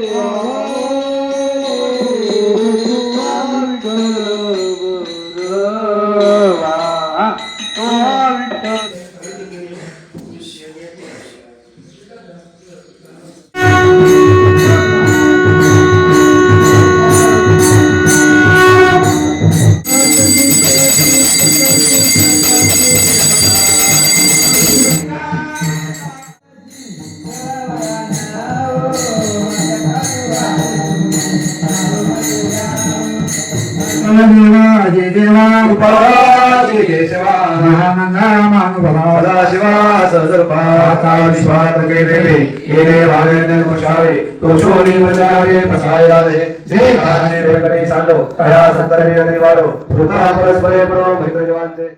Oh, Sadashiva सहस्रपाता विश्वात केलेले येणे भावेंद्र कुशावे तोषोनी बचावे पसायाले जे कारणे वेगळे सांडो तया संदर्भे निवाडो भूता परस्परे प्रो मित्र जीवांचे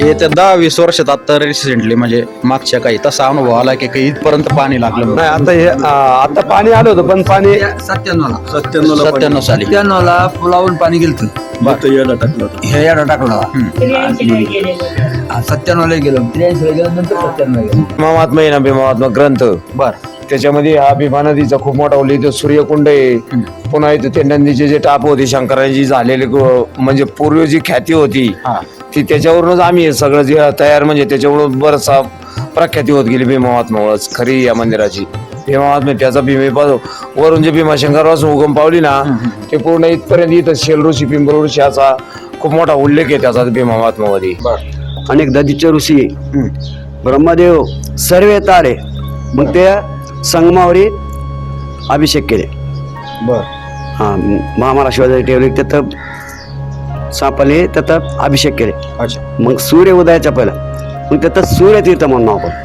येत्या दहा वीस वर्षात आता रिसेंटली म्हणजे मागच्या काही तसा अनुभव आला की काही इथपर्यंत पाणी लागलं नाही. आता हे आ, आता पाणी आलं होतं पण पाणी सत्त्याण्णवला. सत्त्याण्णव साली. सत्त्याण्णवला पुलावून पाणी गेलं हे याडा टाकला सत्त्याण्णवला गेलो त्र्याऐंशीला गेलो नंतर सत्त्याण्णवला गेलो. महात्मा ग्रंथ. बर. त्याच्यामध्ये हा भीमा नदीचा खूप मोठा उल्लेख इथं सूर्यकुंड आहे. पुन्हा इथं ते नदीचे जे टाप होते शंकराची झालेली गो- म्हणजे पूर्व जी ख्याती होती हा. ती त्याच्यावरूनच आम्ही हे सगळं जे तयार म्हणजे त्याच्यावरून बरंचसा प्रख्याती होत गेली भीमा महात्मावरच खरी या मंदिराची. भीमा महात्मा त्याचा भीमे वरून जे भीमाशंकरपासून उगम पावली ना ते पूर्ण इथपर्यंत इथं शेल ऋषी पिंपळ ऋषी असा खूप मोठा उल्लेख आहे त्याचा भीमा महात्मामध्ये. बर. अनेक दधीचे ऋषी. ब्रह्मदेव सर्व तारे. मग ते संगमावरी अभिषेक केले. बर. हा महामारा शिवाजी ठेवले तिथं सापले तिथं अभिषेक केले. अच्छा. मग सूर्य उदयाच्या पहिला. मग तिथं सूर्यतीर्थ म्हणून पडलं.